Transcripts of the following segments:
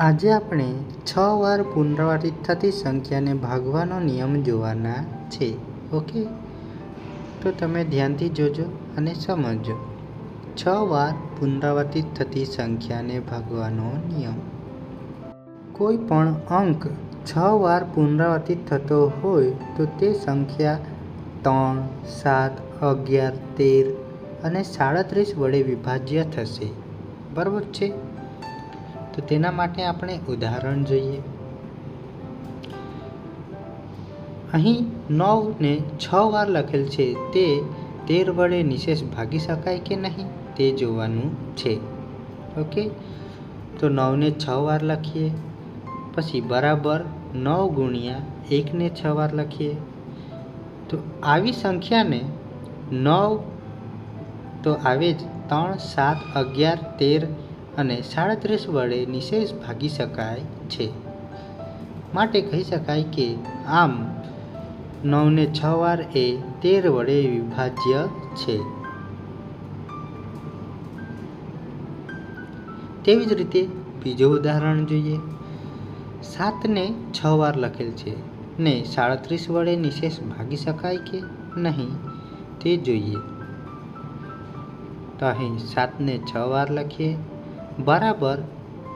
આજે આપણે છ વાર પુનરાવર્તિત થતી સંખ્યાને ભાગવાનો નિયમ જોવાના છે, ઓકે? તો તમે ધ્યાનથી જોજો અને સમજજો છ વાર પુનરાવર્તિત થતી સંખ્યાને ભાગવાનો નિયમ. કોઈ પણ અંક છ વાર પુનરાવર્તિત થતો હોય તો તે સંખ્યા ત્રણ, સાત, અગિયાર, તેર અને સાડત્રીસ વડે વિભાજ્ય થશે. બરાબર છે? તો તેના માટે આપણે ઉદાહરણ જોઈએ. અહીં નવને છ વાર લખેલ છે, તે તેર વડે નિશેષ ભાગી શકાય કે નહીં તે જોવાનું છે. ઓકે તો નવને છ વાર લખીએ, પછી બરાબર નવ ગુણ્યા એકને છ વાર લખીએ. તો આવી સંખ્યાને નવ, તો આવે જ ત્રણ, સાત, અગિયાર, તેર અને સાડત્રીસ વડે નિશેષ ભાગી શકાય છે. માટે કહી શકાય કે આમ નવને છ વાર એ તેર વડે વિભાજ્ય છે. તેવી જ રીતે બીજું ઉદાહરણ જોઈએ. સાતને છ વાર લખેલ છે. ને સાડત્રીસ વડે નિશેષ ભાગી શકાય કે નહીં તે જોઈએ. તો અહીં સાતને છ વાર લખીએ. બરાબર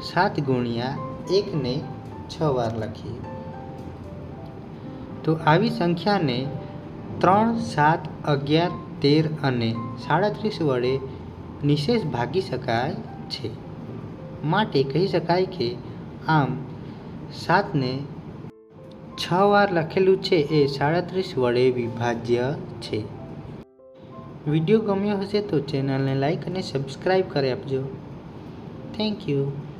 સાત ગુણ્યા એકને છ વાર લખીએ. તો આવી સંખ્યાને ત્રણ, સાત, અગિયાર, તેર અને સાડત્રીસ વડે નિશેષ ભાગી શકાય છે. માટે કહી શકાય કે આમ સાતને છ વાર લખેલું છે એ સાડત્રીસ વડે વિભાજ્ય છે. વીડિયો ગમ્યો હશે તો ચેનલને લાઈક અને સબસ્ક્રાઈબ કરી આપજો. Thank you.